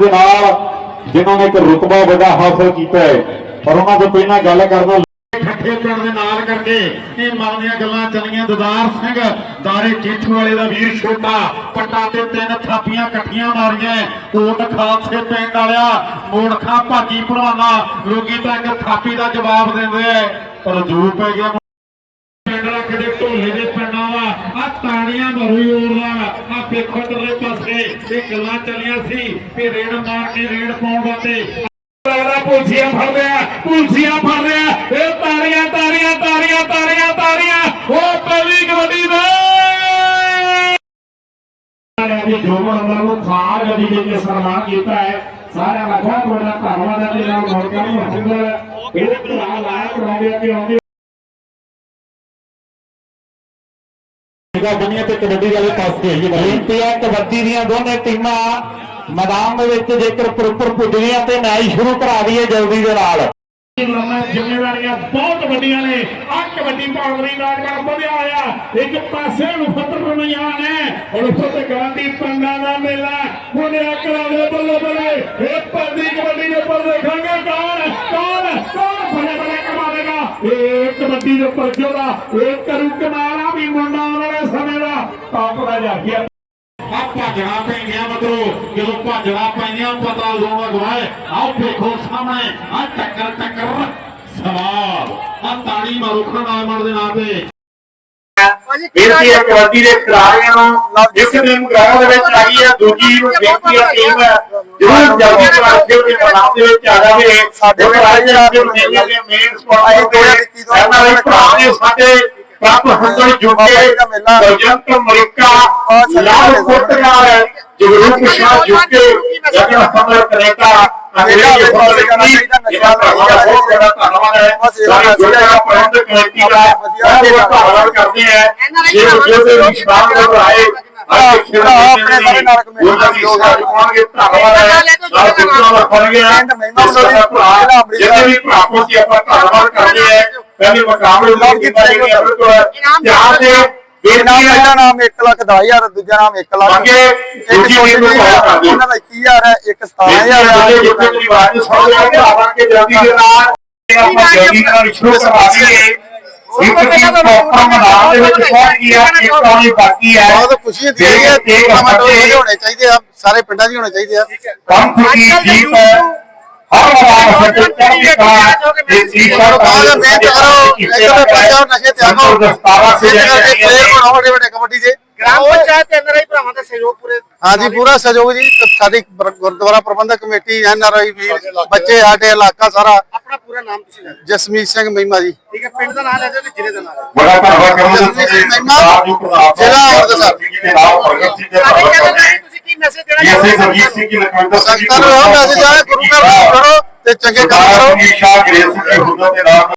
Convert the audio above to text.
ਜਿਨ੍ਹਾਂ ਨੇ ਇੱਕ ਰੁਤਬਾ ਵੱਡਾ ਹਾਸਲ ਕੀਤਾ ਹੈ। ਪਰ ਉਹਨਾਂ ਤੋਂ ਪਹਿਲਾਂ ਗੱਲ ਕਰਦਾ ਠੱਠੇ ਪਿੰਡ ਦੇ ਨਾਲ ਕਰਕੇ ਇਹ ਮਨ ਦੀਆਂ ਗੱਲਾਂ ਚੱਲੀਆਂ। ਦਦਾਰ ਸਿੰਘ, ਦਾਰੇ ਜੇਠੂ ਵਾਲੇ ਦਾ ਵੀਰ ਛੋਟਾ, ਪੱਟਾ ਤੇ ਤਿੰਨ ਥਾਪੀਆਂ ਇਕੱਠੀਆਂ ਮਾਰੀਆਂ ਕੋਟ ਖਾਲਸੇ ਪਿੰਡ ਵਾਲਿਆ ਮੋੜ ਖਾ ਭਾਜੀ ਭਲਵਾਨਾ, ਲੋਕੀ ਤਾਂ ਇੱਕ ਥਾਪੀ ਦਾ ਜਵਾਬ ਦਿੰਦੇ ਐ ਪਰ ਦੂਰ ਪੈ ਗਿਆ ਪਿੰਡ ਰੱਖ ਦੇ ਢੋਲੇ ਦੇ ਪਿੰਡਾਂ ਵਾ ਆ ਤਾੜੀਆਂ ਮਾਰੂ ਆ ਵੇਖੋ ਤੇਰੇ ਪਾਸੇ। ਇਹ ਗੱਲਾਂ ਚੱਲੀਆਂ ਸੀ ਵੀ ਰੇਡ ਮਾਰ ਕੇ ਰੇਡ ਪਾਉਣ ਵਾਸਤੇ। ਲੱਗਦਾ ਪੁਲਸੀਆਂ ਫੜ ਲਿਆ, ਪੁਲਸੀਆਂ ਫੜ ਲਿਆ। ਇਹ ਤਾੜੀਆਂ ਤਾੜੀਆਂ ਤਾੜੀਆਂ ਤਾੜੀਆਂ ਤਾੜੀਆਂ। ਉਹ ਪਹਿਲੀ ਕਬੱਡੀ ਦੇ। ਜੀ ਜੋਬਨ ਅੰਦਰ ਨੂੰ ਖਾਰ ਗੱਡੀ ਦੇ ਕੇ ਸਨਮਾਨ ਕੀਤਾ ਹੈ। ਸਾਰਿਆਂ ਦਾ ਬਹੁਤ ਬੜਾ ਧੰਨਵਾਦ ਹੈ ਜੀ। ਨਾਲ ਮੌਕਾ ਨੂੰ ਹੱਥ ਇਹਦੇ ਭਰਾ ਲਾਇਕ ਬਣਾਉਂਦੇ ਆ ਕਿ ਆਉਂਦੇ ਨਿਗਾਹ ਬੰਨੀਆਂ ਤੇ ਕਬੱਡੀ ਵਾਲੇ ਪਾਸੇ ਆਈਏ ਬੇਨਤੀ ਹੈ ਕਬੱਡੀ ਦੀਆਂ ਦੋਨੇ ਟੀਮਾਂ ਮੈਦਾਨ ਦੇ ਵਿੱਚ ਜੇਕਰ ਪ੍ਰੋਪਰ ਪੁੱਜੀਆਂ ਤੇ ਮੈਚ ਸ਼ੁਰੂ ਕਰਾ ਦਈਏ ਜਲਦੀ ਦੇ ਨਾਲ। ਜ਼ਿੰਮੇਵਾਰੀਆਂ ਬਹੁਤ ਵੱਡੀਆਂ ਨੇ। ਆ ਕਬੱਡੀ ਪਾਉਣੀ ਨਾਲ ਕਰ ਵਧਿਆ ਹੋਇਆ। ਇੱਕ ਪਾਸੇ ਮੁਫਤਰ ਰਮਿਆਨ ਹੈ ਹੁਣ ਉੱਥੇ ਗਾਂਧੀ ਪੰਡਾ ਦਾ ਮੇਲਾ। ਮੁੰਡਿਆ ਕਰਾਵੇ ਬੱਲੇ ਬੱਲੇ। ਇਹ ਪੰਦੀ ਕਬੱਡੀ ਦੇ ਉੱਪਰ ਦੇਖਾਂਗੇ ਕੌਣ ਕੌਣ ਕੌਣ ਬੱਲੇ ਬੱਲੇ ਕਮਾਵੇਗਾ ਇਹ ਕਬੱਡੀ ਦੇ ਉੱਪਰ ਜਿਹੜਾ ਇਹ ਕਰੂ ਕਮਾਲਾ ਵੀ ਮੁੰਡਾ ਆਉਣ ਵਾਲੇ ਸਮੇਂ ਦਾ। ਟਾਪ ਦਾ ਜਾ ਗਿਆ ਆ। ਭੱਜਣਾ ਪੈਂਦੀਆਂ ਮਗਰੋਂ, ਜਦੋਂ ਭੱਜਣਾ ਪੈਂਦੀਆਂ, ਪਤਾ ਲੋਣਾ ਗਵਾਏ ਆਓ ਵੇਖੋ ਸਾਹਮਣੇ ਆ ਟੱਕਰ ਟੱਕਰ ਸਵਾਲ। ਆ ਤਾੜੀ ਮਾਰੋ ਖੜਾਮਣ ਦੇ ਨਾਂ ਤੇ। ਬੇਨਤੀ ਹੈ ਕਬੱਡੀ ਦੇ ਖਿਡਾਰੀਆਂ ਨੂੰ ਇੱਕ ਦਿਨ ਗਰਾਊਂਡ ਦੇ ਵਿੱਚ ਆਈ ਹੈ ਦੂਜੀ ਬੇਨਤੀ ਹੈ। ਟੀਮ ਜਰੂਰ ਜਲਦੀ ਕਰਾਂਗੇ ਦੇ ਨਾਮ ਦੇ ਵਿੱਚ ਆ ਜਾਵੇ। ਸਾਡੇ ਰਾਜ ਦੇ ਦੇ ਮੇਨ ਇਹਨਾਂ ਦੇ ਭਰਾ ਨੇ ਸਾਡੇ ਪ੍ਰਭ ਹੰਗਲ ਜੁਕੇ ਬਜੰਤ ਅਮਰੀਕਾ ਲਾਲ ਕੋਟਿਆਰ ਜਗਰੂਪ ਸ਼ਾਹ ਜੁਕੇ ਜਗਨ ਕਨੇਡਾ ਅੰਗਰੇਜ਼ ਫੌਜ ਦੀ ਜਿਹੜਾ ਭਰਾਵਾਂ ਦਾ ਬਹੁਤ ਬੜਾ ਧੰਨਵਾਦ ਹੈ। ਸਾਰੇ ਜੁੜਿਆ ਪ੍ਰਬੰਧ ਕਮੇਟੀ ਦਾ ਬਹੁਤ ਧੰਨਵਾਦ ਕਰਦੇ ਆ ਜੇ ਜੋ ਦੇ ਵਿਸ਼ਵਾਸ ਨਾਲ ਆਏ ਆਪਣੇ ਸਾਰੇ ਨਾਲ ਕਮੇਟੀ ਦਾ ਪਾਉਣਗੇ ਧੰਨਵਾਦ ਹੈ। ਨਾਲ ਦੁੱਖਾਂ ਦਾ ਫੜ ਗਿਆ ਜਿੰਨੇ ਵੀ ਭਰਾ ਕੋਲ ਆਪਾਂ ਧੰਨਵਾਦ ਕਰਦੇ ਆ ਪਹਿਲੇ ਮੁਕਾਬਲੇ ਲੋਕ ਕੀਤਾ ਗਿਆ ਬਿਲਕੁਲ ਜਹਾਂ ਤੇ ਨਾਮ ਬੇਨਤੀ ਪਹਿਲਾ ਹੈ ਨਾਮ 1 ਲੱਖ 10000 ਦੂਜਾ ਨਾਮ 1 ਲੱਖ। ਅੱਗੇ ਇੱਕ ਦੂਜੀ ਛੋਟੀ ਟੀਮ ਨੂੰ ਜਿਹੀ ਕਾਲ ਕਰ ਦਿਓ। ਉਹਨਾਂ ਦਾ 21000 ਹੈ ਇੱਕ 17000 ਜਿਹੜੇ ਹੈ ਜਿੱਥੇ ਦੀ ਆਵਾਜ਼ ਸੁਣ ਲਿਆ ਕਿ ਆਵਾਂਗੇ ਜਲਦੀ ਦੇ ਨਾਲ ਆਪਾਂ ਜਲਦੀ ਨਾਲ ਸ਼ੁਰੂ ਇੱਕ ਟੀਮ ਪ੍ਰੋਪਰ ਮੈਦਾਨ ਦੇ ਵਿੱਚ ਪਹੁੰਚ ਗਈ ਹੈ ਇੱਕ ਆਉਣੀ ਬਾਕੀ ਹੈ। ਬਹੁਤ ਖੁਸ਼ੀ ਦੀ ਹੈ ਤੇ ਇਹ ਟੂਰਨਾਮੈਂਟ ਹਮਾਰੇ ਹੋਣੇ ਚਾਹੀਦੇ ਆ ਸਾਰੇ ਪਿੰਡਾਂ 'ਚ ਹੀ ਹੋਣੇ ਚਾਹੀਦੇ ਆ। ਪੰਥ ਦੀ ਜੀਤ ਹਰ ਵਾਰ ਸੱਚ ਚੜ੍ਹਦੀ ਕਲਾ ਇਹ ਸੀਸ਼ਾ ਸਰਕਾਰ ਮਿਹਨਤ ਕਰੋ ਇੱਧਰ ਪਾਸੇ ਨਸ਼ੇ ਤਿਆਗੋ ਦਸਤਾਰਾ ਸੇ ਇੱਧਰ ਕਰਕੇ ਪਲੇਅਰ ਬਣਾਓ ਵੱਡੇ ਵੱਡੇ ਕਬੱਡੀ ਦੇ। ਗ੍ਰਾਮ ਪੰਚਾਇਤ ਦੇ ਅੰਦਰ ਹੀ ਭਰਾਵਾਂ ਦਾ ਸਹਿਯੋਗ ਪੂਰੇ ਹਾਂਜੀ ਪੂਰਾ ਸਹਿਯੋਗ ਜੀ। ਸਾਡੀ ਗੁਰ- ਗੁਰਦੁਆਰਾ ਪ੍ਰਬੰਧਕ ਕਮੇਟੀ ਐਨਆਰਆਈ ਵੀਰ ਬੱਚੇ ਸਾਡੇ ਇਲਾਕਾ ਸਾਰਾ। ਆਪਣਾ ਪੂਰਾ ਨਾਮ ਤੁਸੀਂ ਲੈ। ਜਸਮੀਤ ਸਿੰਘ ਮਹਿਮਾ ਜੀ। ਠੀਕ ਹੈ ਪਿੰਡ ਦਾ ਨਾਮ ਲੈ ਦਿਓ ਤੇ ਜ਼ਿਲ੍ਹੇ ਦਾ ਨਾਮ। ਬੜਾ ਧੰਨਵਾਦ ਕਰਨਾ ਜ਼ਿਲ੍ਹਾ ਅੰਮ੍ਰਿਤਸਰ। ਸਾਡੇ ਚੈਨਲ ਰਾਹੀਂ ਤੁਸੀਂ ਕੀ ਮੈਸੇਜ ਦੇਣਾ ਸੇ ਚਾਹੋਗੇ ਸਰਜੀਤ ਸਿੰਘ ਜੀ ਲਖਵਿੰਦਰ ਸਿੰਘ ਜੀ ਸੰਗਤਾਂ ਨੂੰ ਇਹੋ ਮੈਸੇਜ ਆਇਆ ਗੁਰੂ ਘਰ ਨੂੰ ਕਰੋ ਤੇ ਚੰਗੇ ਕੰਮ ਕਰੋ। ਸ਼ਾਹ ਗ੍ਰੇਸ ਸਿੰਘ ਦੇ ਹੁਕਮ ਦੇ ਨਾਲ